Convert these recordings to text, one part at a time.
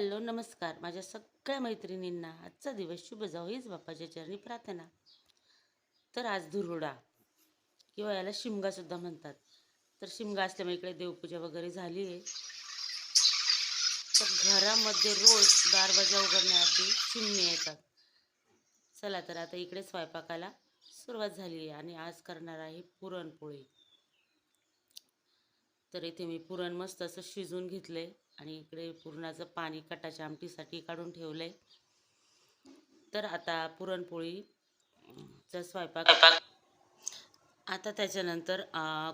Hello नमस्कार. माझ्या सगळ्या मैत्रिणींना आजचा दिवस शुभ जाऊ हीच बाप्पाच्या चरणी प्रार्थना. तर आज धुरुडा किंवा याला शिमगासुद्धा म्हणतात. तर शिमगा असल्यामुळे इकडे देवपूजा वगैरे झाली आहे. तर घरामध्ये रोज दारवाजा उघडण्याआधी चिमणी येतात. चला तर आता इकडे स्वयंपाकाला सुरुवात झाली आहे आणि आज करणार आहे पुरणपोळी. तर इथे मी पुरण मस्त असं शिजून घेतलं आहे आणि इकडे पुरणाचं पाणी कटाच्या आमटीसाठी काढून ठेवलंय. तर आता पुरणपोळीचा स्वयंपाक. आता त्याच्यानंतर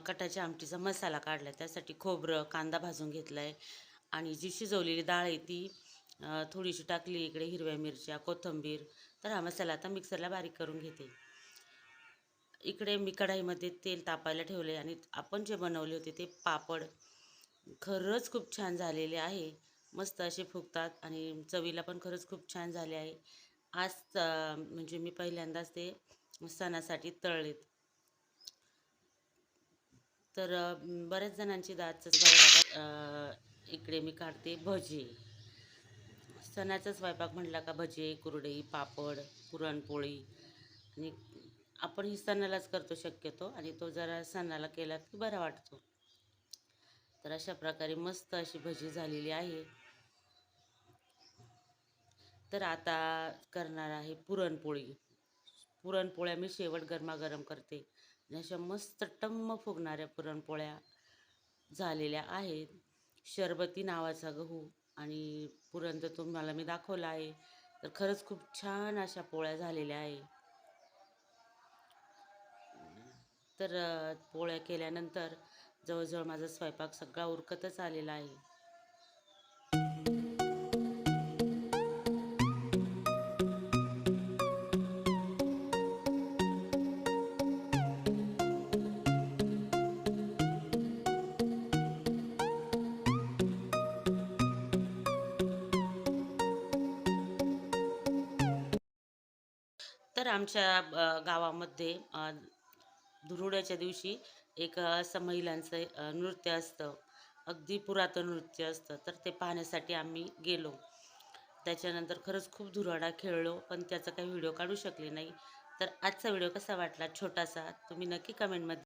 कटाच्या आमटीचा मसाला काढला त्यासाठी खोबरं कांदा भाजून घेतला आहे आणि जी शिजवलेली डाळ आहे ती थोडीशी टाकली इकडे हिरव्या मिरच्या कोथिंबीर. तर हा मसाला आता मिक्सरला बारीक करून घेते. इकडे मी कढाईमध्ये तेल तापायला ठेवले आणि आपण जे बनवले होते ते पापड खरंच खूप छान झालेले आहे. मस्त असे फुगतात आणि चवीला पण खरंच खूप छान झाले आहे. आज म्हणजे मी पहिल्यांदाच ते सणासाठी तळलेत. तर बऱ्याच जणांची दात बघा इकडे मी काढते भजे. सणाचा स्वयंपाक म्हटला का भजे कुरडई पापड पुरणपोळी आणि आपण ही सणालाच करतो शक्यतो आणि तो जरा सणाला केला की बरा वाटतो. तर अशा प्रकारे मस्त अशी भजी झालेली आहे. तर आता करणार आहे पुरणपोळी. पुरणपोळ्या मी शेवट गरमागरम करते. आणि अशा मस्त टम्म फुगणाऱ्या पुरणपोळ्या झालेल्या आहेत. शरबती नावाचा गहू आणि पुरण तर तुम्हाला मी दाखवला आहे. तर खरंच खूप छान अशा पोळ्या झालेल्या आहे. तर पोळ्या केल्यानंतर जवळजवळ माझा स्वयंपाक सगळा उरकतच आलेला आहे. तर आमच्या गावामध्ये धुरुड्याच्या दिवशी एक असं महिलांचं नृत्य असतं. अगदी पुरातन नृत्य असतं. तर ते पाहण्यासाठी आम्ही गेलो. त्याच्यानंतर खरंच खूप धुराडा खेळलो पण त्याचा काही व्हिडिओ काढू शकले नाही. तर आजचा व्हिडिओ कसा वाटला? छोटासा तुम्ही नक्की कमेंटमध्ये